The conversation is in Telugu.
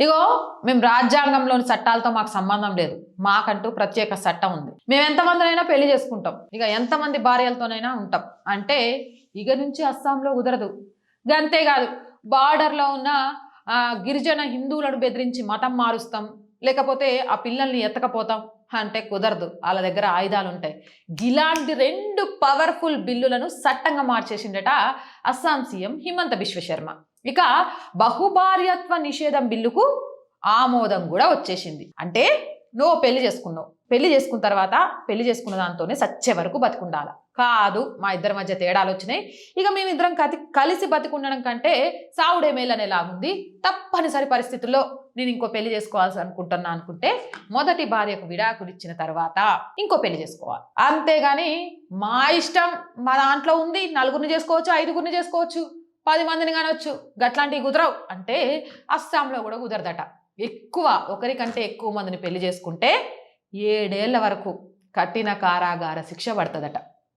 ఇగో మేము రాజ్యాంగంలోని చట్టాలతో మాకు సంబంధం లేదు. మాకంటూ ప్రత్యేక చట్టం ఉంది. మేము ఎంతమందినైనా పెళ్ళి చేసుకుంటాం. ఇక ఎంతమంది భార్యలతోనైనా ఉంటాం. అంటే ఇక నుంచి అస్సాంలో కుదరదు. అంతేకాదు బార్డర్లో ఉన్న గిరిజన హిందువులను బెదిరించి మతం మారుస్తాం. లేకపోతే ఆ పిల్లల్ని ఎత్తకపోతాం. అంటే కుదరదు. వాళ్ళ దగ్గర ఆయుధాలు ఉంటాయి ఇలాంటి రెండు పవర్ఫుల్ బిల్లులను సట్టంగా మార్చేసిండట అస్సాం సీఎం హిమంత బిశ్వశర్మ ఇక బహుభార్యత్వ నిషేధం బిల్లుకు ఆమోదం కూడా వచ్చేసింది. అంటే నువ్వు పెళ్ళి చేసుకున్నావు. పెళ్ళి చేసుకున్న తర్వాత పెళ్ళి చేసుకున్న దాంతోనే సచ్చే వరకు బతుకుండాల. కాదు మా ఇద్దరి మధ్య తేడాలు వచ్చినాయి. ఇక మేమిద్దరం కతి కలిసి బతికుండడం కంటే సావుడే మేలనే లాగుంది తప్పనిసరి పరిస్థితుల్లో నేను ఇంకో పెళ్ళి చేసుకోవాల్సి అనుకుంటున్నా అనుకుంటే మొదటి భార్యకు విడాకులు ఇచ్చిన తర్వాత ఇంకో పెళ్ళి చేసుకోవాలి. అంతేగాని మా ఇష్టం మా దాంట్లో ఉంది. నలుగురిని చేసుకోవచ్చు ఐదుగురిని చేసుకోవచ్చు పది మందిని కానొచ్చు. గట్లాంటివి కుదరవు. అంటే అస్సాంలో కూడా కుదరదట. ఎక్కువ ఒకరికంటే ఎక్కువ మందిని పెళ్ళి చేసుకుంటే ఏడేళ్ళ వరకు కఠిన కారాగార శిక్ష పడుతుందట.